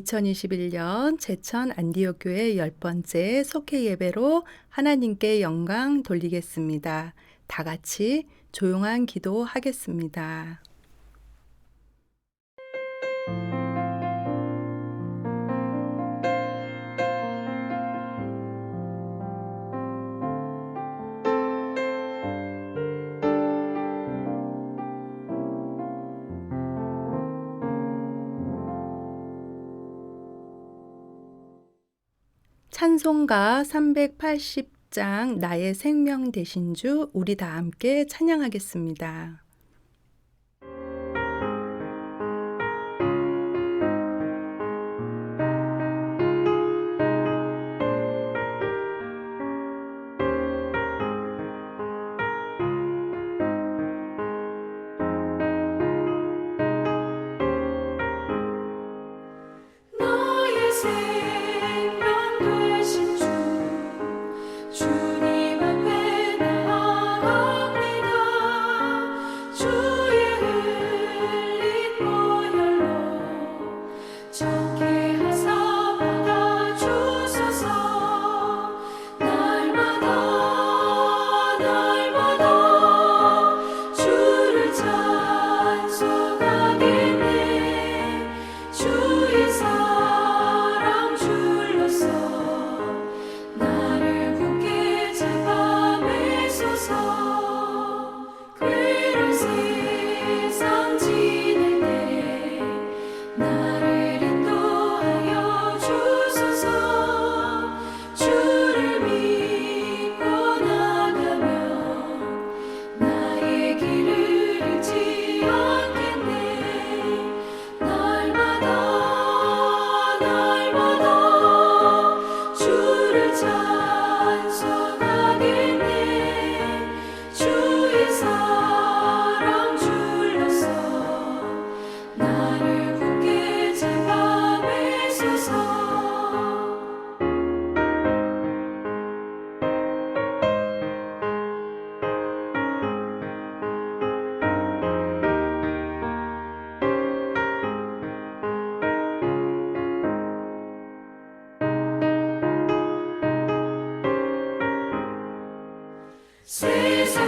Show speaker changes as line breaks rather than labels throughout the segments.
2021년 제천 안디옥 교회 열 번째 속회 예배로 하나님께 영광 돌리겠습니다. 다 같이 조용한 기도 하겠습니다. 찬송가 380장 나의 생명 되신 주 우리 다 함께 찬양하겠습니다.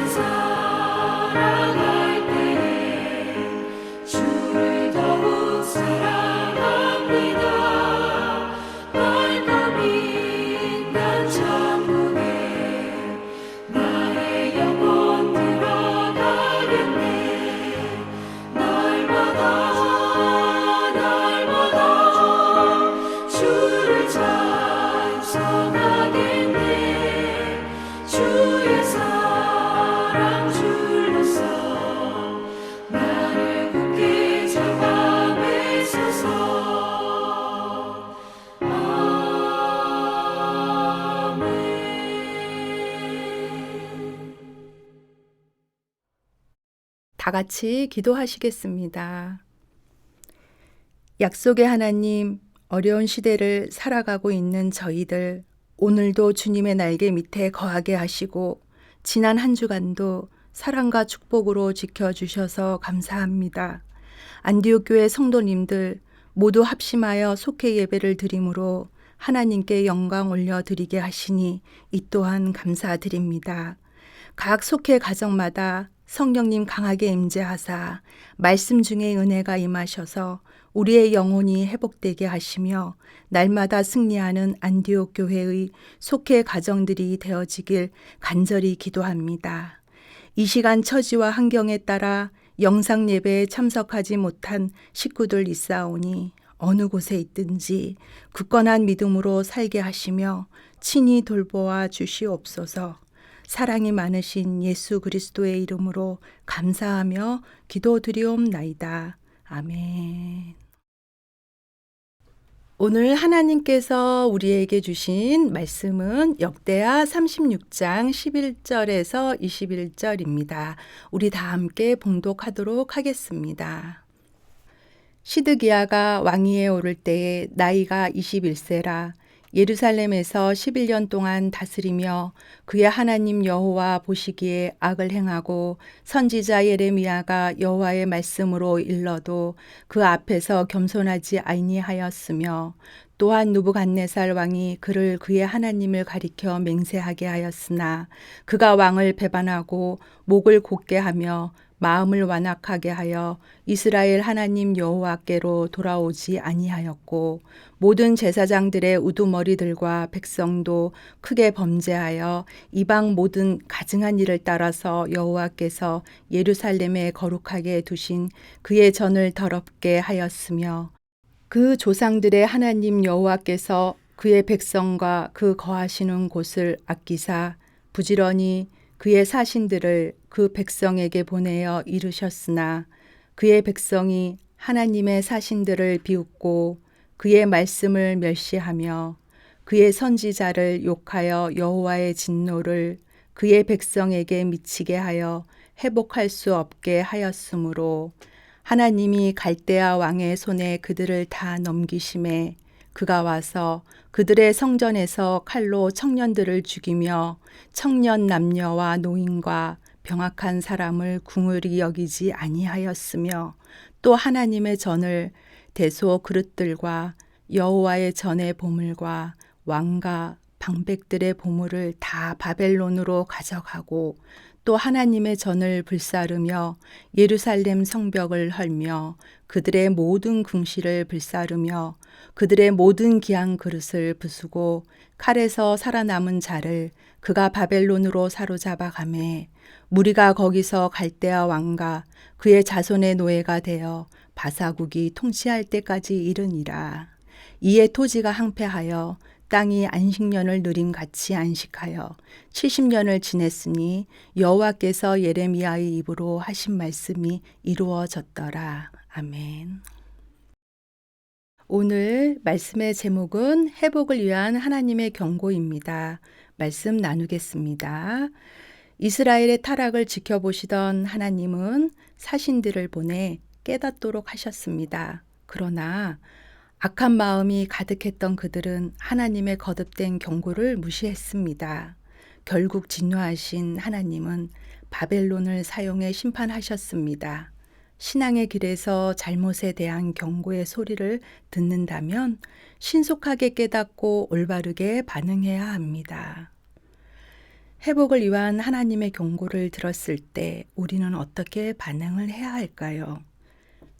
세
다 같이 기도하시겠습니다. 약속의 하나님, 어려운 시대를 살아가고 있는 저희들, 오늘도 주님의 날개 밑에 거하게 하시고, 지난 한 주간도 사랑과 축복으로 지켜주셔서 감사합니다. 안디옥 교회 성도님들 모두 합심하여 속회 예배를 드림으로 하나님께 영광 올려드리게 하시니 이 또한 감사드립니다. 각 속회 가정마다 성령님 강하게 임재하사 말씀 중에 은혜가 임하셔서 우리의 영혼이 회복되게 하시며 날마다 승리하는 안디옥 교회의 속회 가정들이 되어지길 간절히 기도합니다. 이 시간 처지와 환경에 따라 영상 예배에 참석하지 못한 식구들 있사오니 어느 곳에 있든지 굳건한 믿음으로 살게 하시며 친히 돌보아 주시옵소서. 사랑이 많으신 예수 그리스도의 이름으로 감사하며 기도드리옵나이다. 아멘. 오늘 하나님께서 우리에게 주신 말씀은 역대하 36장 11절에서 21절입니다. 우리 다 함께 봉독하도록 하겠습니다. 시드기야가 왕위에 오를 때에 나이가 21세라 예루살렘에서 11년 동안 다스리며 그의 하나님 여호와 보시기에 악을 행하고 선지자 예레미야가 여호와의 말씀으로 일러도 그 앞에서 겸손하지 아니하였으며 또한 누부갓네살 왕이 그를 그의 하나님을 가리켜 맹세하게 하였으나 그가 왕을 배반하고 목을 곧게 하며 마음을 완악하게 하여 이스라엘 하나님 여호와께로 돌아오지 아니하였고 모든 제사장들의 우두머리들과 백성도 크게 범죄하여 이방 모든 가증한 일을 따라서 여호와께서 예루살렘에 거룩하게 두신 그의 전을 더럽게 하였으며 그 조상들의 하나님 여호와께서 그의 백성과 그 거하시는 곳을 아끼사 부지런히 그의 사신들을 그 백성에게 보내어 이르셨으나 그의 백성이 하나님의 사신들을 비웃고 그의 말씀을 멸시하며 그의 선지자를 욕하여 여호와의 진노를 그의 백성에게 미치게 하여 회복할 수 없게 하였으므로 하나님이 갈대아 왕의 손에 그들을 다 넘기심에 그가 와서 그들의 성전에서 칼로 청년들을 죽이며 청년 남녀와 노인과 병악한 사람을 궁을이 여기지 아니하였으며 또 하나님의 전을 대소 그릇들과 여호와의 전의 보물과 왕과 방백들의 보물을 다 바벨론으로 가져가고 또 하나님의 전을 불사르며 예루살렘 성벽을 헐며 그들의 모든 궁시를 불사르며 그들의 모든 기한 그릇을 부수고 칼에서 살아남은 자를 그가 바벨론으로 사로잡아 가매 무리가 거기서 갈대아 왕과 그의 자손의 노예가 되어 바사국이 통치할 때까지 이르니라. 이에 토지가 항폐하여 땅이 안식년을 누린 같이 안식하여 70년을 지냈으니 여호와께서 예레미야의 입으로 하신 말씀이 이루어졌더라. 아멘. 오늘 말씀의 제목은 회복을 위한 하나님의 경고입니다. 말씀 나누겠습니다. 이스라엘의 타락을 지켜보시던 하나님은 사신들을 보내 깨닫도록 하셨습니다. 그러나 악한 마음이 가득했던 그들은 하나님의 거듭된 경고를 무시했습니다. 결국 진노하신 하나님은 바벨론을 사용해 심판하셨습니다. 신앙의 길에서 잘못에 대한 경고의 소리를 듣는다면 신속하게 깨닫고 올바르게 반응해야 합니다. 회복을 위한 하나님의 경고를 들었을 때 우리는 어떻게 반응을 해야 할까요?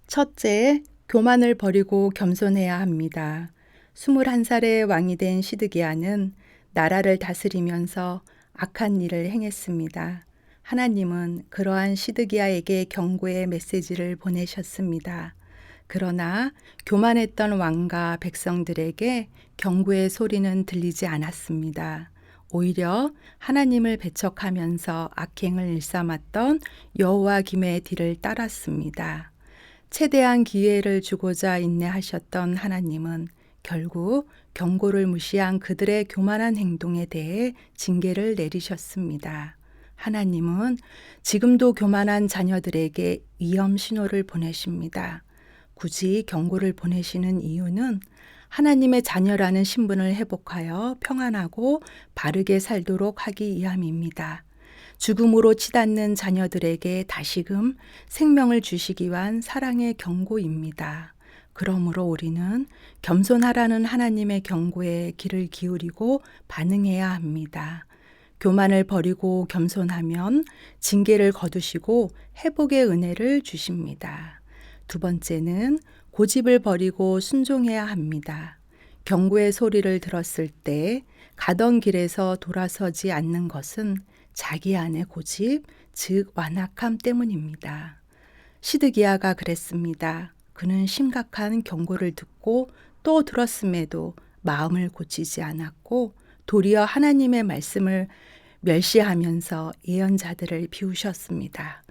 첫째, 교만을 버리고 겸손해야 합니다. 21살의 왕이 된 시드기야는 나라를 다스리면서 악한 일을 행했습니다. 하나님은 그러한 시드기야에게 경고의 메시지를 보내셨습니다. 그러나 교만했던 왕과 백성들에게 경고의 소리는 들리지 않았습니다. 오히려 하나님을 배척하면서 악행을 일삼았던 여호와 김의 뒤를 따랐습니다. 최대한 기회를 주고자 인내하셨던 하나님은 결국 경고를 무시한 그들의 교만한 행동에 대해 징계를 내리셨습니다. 하나님은 지금도 교만한 자녀들에게 위험 신호를 보내십니다. 굳이 경고를 보내시는 이유는 하나님의 자녀라는 신분을 회복하여 평안하고 바르게 살도록 하기 위함입니다. 죽음으로 치닫는 자녀들에게 다시금 생명을 주시기 위한 사랑의 경고입니다. 그러므로 우리는 겸손하라는 하나님의 경고에 귀를 기울이고 반응해야 합니다. 교만을 버리고 겸손하면 징계를 거두시고 회복의 은혜를 주십니다. 두 번째는 고집을 버리고 순종해야 합니다. 경고의 소리를 들었을 때 가던 길에서 돌아서지 않는 것은 자기 안의 고집, 즉 완악함 때문입니다. 시드기야가 그랬습니다. 그는 심각한 경고를 듣고 또 들었음에도 마음을 고치지 않았고 도리어 하나님의 말씀을 멸시하면서 예언자들을 비우셨습니다.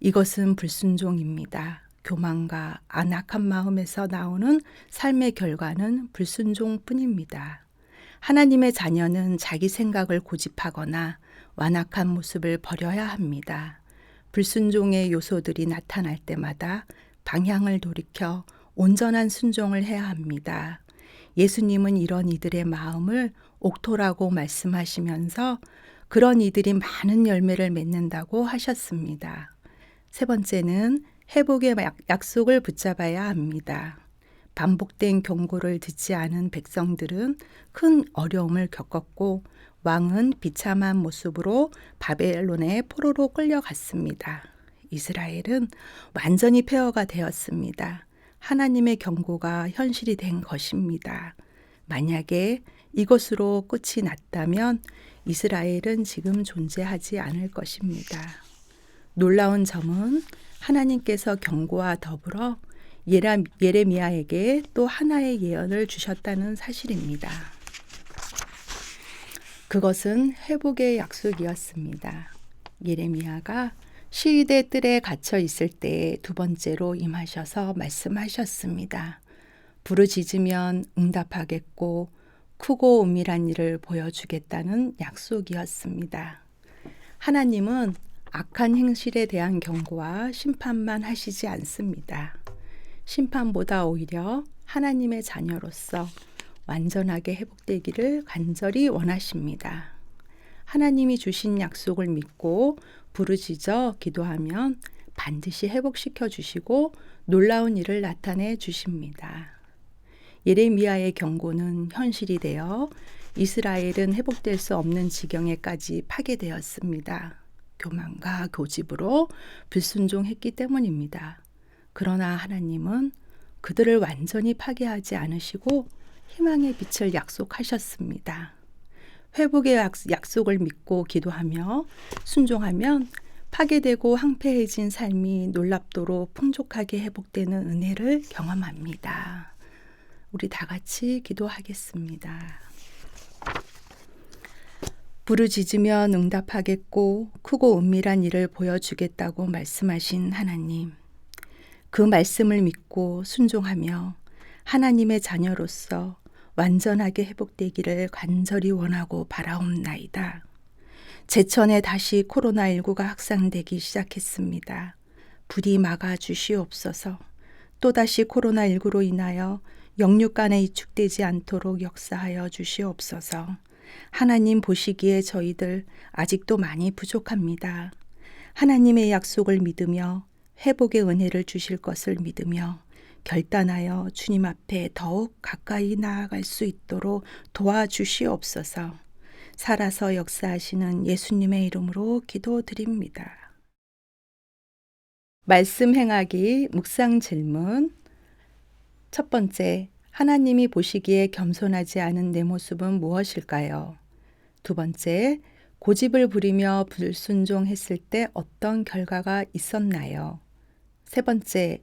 이것은 불순종입니다. 교만과 안악한 마음에서 나오는 삶의 결과는 불순종뿐입니다. 하나님의 자녀는 자기 생각을 고집하거나 완악한 모습을 버려야 합니다. 불순종의 요소들이 나타날 때마다 방향을 돌이켜 온전한 순종을 해야 합니다. 예수님은 이런 이들의 마음을 옥토라고 말씀하시면서 그런 이들이 많은 열매를 맺는다고 하셨습니다. 세 번째는 회복의 약- 약속을 붙잡아야 합니다. 반복된 경고를 듣지 않은 백성들은 큰 어려움을 겪었고 왕은 비참한 모습으로 바벨론의 포로로 끌려갔습니다. 이스라엘은 완전히 폐허가 되었습니다. 하나님의 경고가 현실이 된 것입니다. 만약에 이것으로 끝이 났다면 이스라엘은 지금 존재하지 않을 것입니다. 놀라운 점은 하나님께서 경고와 더불어 예레미야에게 또 하나의 예언을 주셨다는 사실입니다. 그것은 회복의 약속이었습니다. 예레미야가 시위대 뜰에 갇혀 있을 때 두 번째로 임하셔서 말씀하셨습니다. 부르짖으면 응답하겠고 크고 은밀한 일을 보여주겠다는 약속이었습니다. 하나님은 악한 행실에 대한 경고와 심판만 하시지 않습니다. 심판보다 오히려 하나님의 자녀로서 완전하게 회복되기를 간절히 원하십니다. 하나님이 주신 약속을 믿고 부르짖어 기도하면 반드시 회복시켜 주시고 놀라운 일을 나타내 주십니다. 예레미야의 경고는 현실이 되어 이스라엘은 회복될 수 없는 지경에까지 파괴되었습니다. 교만과 고집으로 불순종했기 때문입니다. 그러나 하나님은 그들을 완전히 파괴하지 않으시고 희망의 빛을 약속하셨습니다. 회복의 약- 약속을 믿고 기도하며 순종하면 파괴되고 황폐해진 삶이 놀랍도록 풍족하게 회복되는 은혜를 경험합니다. 우리 다 같이 기도하겠습니다. 부르짖으면 응답하겠고 크고 은밀한 일을 보여주겠다고 말씀하신 하나님. 그 말씀을 믿고 순종하며 하나님의 자녀로서 완전하게 회복되기를 간절히 원하고 바라옵나이다. 제천에 다시 코로나19가 확산되기 시작했습니다. 불이 막아 주시옵소서. 또다시 코로나19로 인하여 영육 간에 이축되지 않도록 역사하여 주시옵소서. 하나님 보시기에 저희들 아직도 많이 부족합니다. 하나님의 약속을 믿으며 회복의 은혜를 주실 것을 믿으며 결단하여 주님 앞에 더욱 가까이 나아갈 수 있도록 도와주시옵소서. 살아서 역사하시는 예수님의 이름으로 기도드립니다. 말씀 행하기 묵상 질문 첫 번째, 하나님이 보시기에 겸손하지 않은 내 모습은 무엇일까요? 두 번째, 고집을 부리며 불순종했을 때 어떤 결과가 있었나요? 세 번째,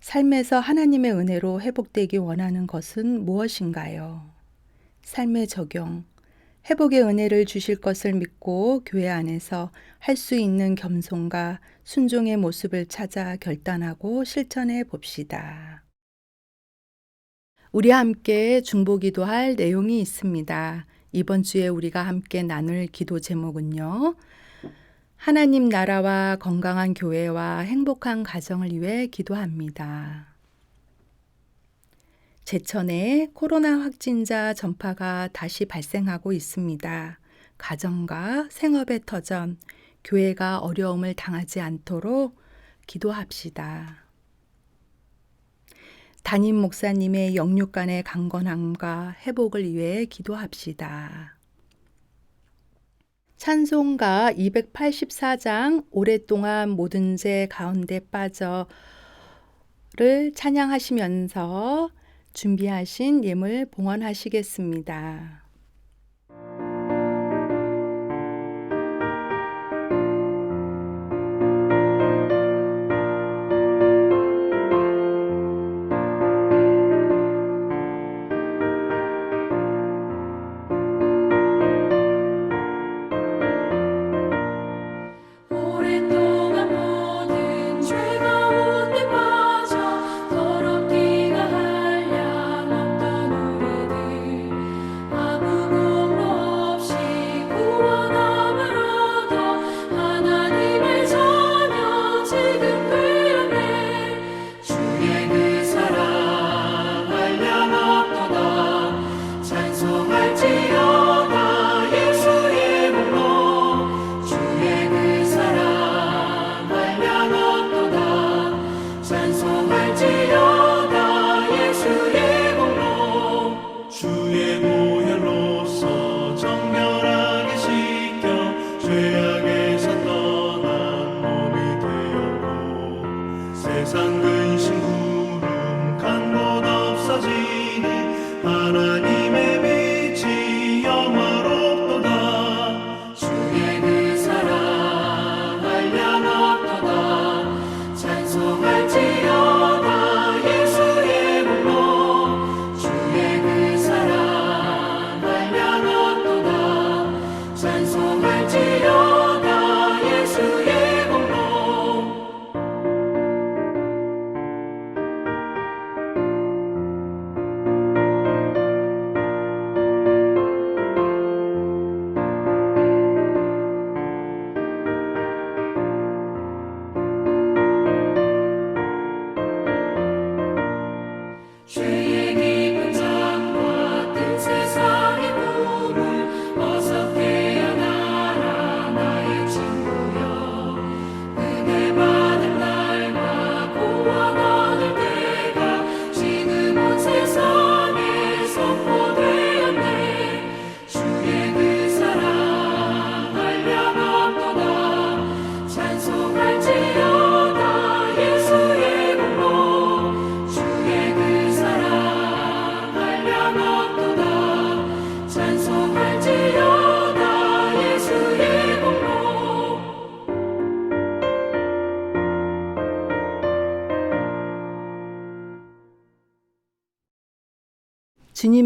삶에서 하나님의 은혜로 회복되기 원하는 것은 무엇인가요? 삶의 적용. 회복의 은혜를 주실 것을 믿고 교회 안에서 할 수 있는 겸손과 순종의 모습을 찾아 결단하고 실천해 봅시다. 우리 함께 중보기도 할 내용이 있습니다. 이번 주에 우리가 함께 나눌 기도 제목은요. 하나님 나라와 건강한 교회와 행복한 가정을 위해 기도합니다. 제천에 코로나 확진자 전파가 다시 발생하고 있습니다. 가정과 생업의 터전, 교회가 어려움을 당하지 않도록 기도합시다. 담임 목사님의 영육간의 강건함과 회복을 위해 기도합시다. 찬송가 284장 오랫동안 모든 죄 가운데 빠져를 찬양하시면서 준비하신 예물 봉헌하시겠습니다.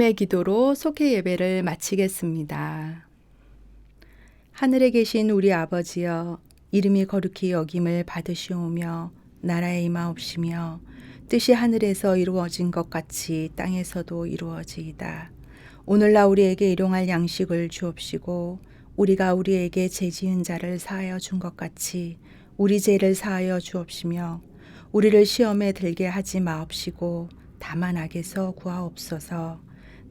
주님의 기도로 속회 예배를 마치겠습니다. 하늘에 계신 우리 아버지여 이름이 거룩히 여김을 받으시오며 나라에 임하옵시며 뜻이 하늘에서 이루어진 것 같이 땅에서도 이루어지이다. 오늘날 우리에게 일용할 양식을 주옵시고 우리가 우리에게 죄 지은 자를 사하여 준 것 같이 우리 죄를 사하여 주옵시며 우리를 시험에 들게 하지 마옵시고 다만 악에서 구하옵소서